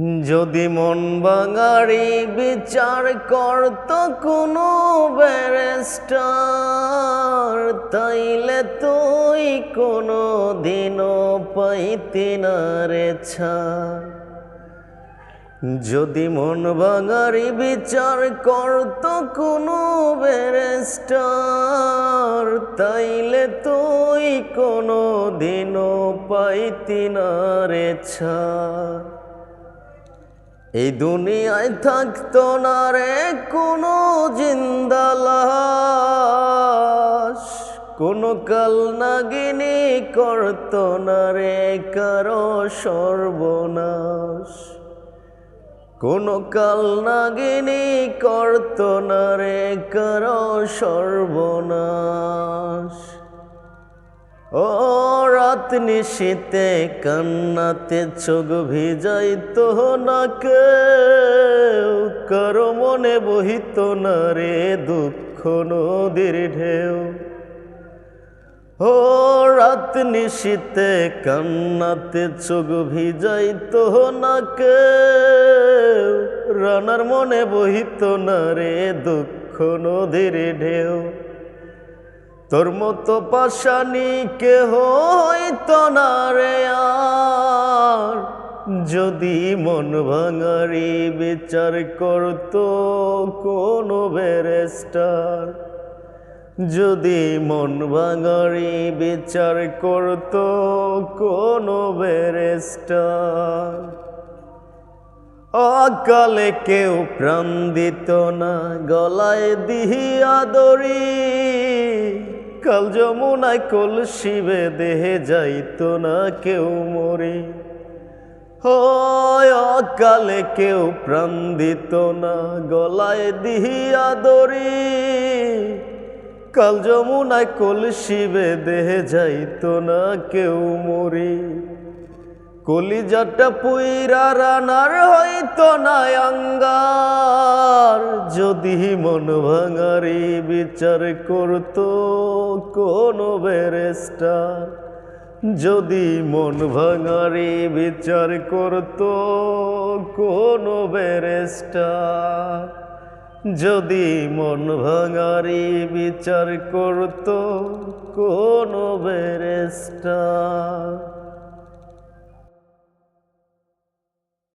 যদি মন বাঙারি বিচার করত কোনো ব্যারেস্টার। তাইলে তুই কোনো দিনও পাইতি না রে যদি মন বাঙারি বিচার করত কোনো ব্যারেস্টার। তাইলে তুই কোনো দিনও পাইতি না রে ছাড়। এই দুনিয়ায় থাকতো না রে কোনো জিন্দালাস কোনো কাল নাগিনী করতো না রে কারও সর্বনাশ। কোনো কাল নাগিনী করতো না রে কারও সর্বনাশ। ও রাত নিশীতে কান্নাতে চোখ ভিজাইতো না কেউ, কারও মনে বহিত না রে দুঃখ নদীর ঢেউ। ও রাত নিশীতে কান্নাতে চোখ ভিজাইতো না কেউ, রানার মনে বহিত না রে দুঃখ নদীর ঢেউ। তোর মতো পাশানি কেহ হইতো না রে আর। যদি মন ভাঙারি বিচার করতো কোনো ব্যারেস্টার। যদি মন ভাঙারি বিচার করতো কোনো ব্যারেস্টার। অকালে কেউ প্রাণ দিত না, গলায় দিহিয়া দড়ি কাল যমুনায় কলসিবে দেহে যাইত না কেউ মরি। হয় অকালে কেউ প্রাণ দিত না, গলায় দিহিয়া দরি কাল যমুনায় কলসিবে দেহে যাইত না কেউ মরি। কলিজাটা পুইরা রানার হইতো না আঙ্গার। যদি মন ভাঙারি বিচার করতো কোন ব্যারেস্টার। যদি মন ভাঙারি বিচার করতো কোনো ব্যারেস্টার। যদি মন ভাঙারি বিচার করতো কোনো ব্যারেস্টার।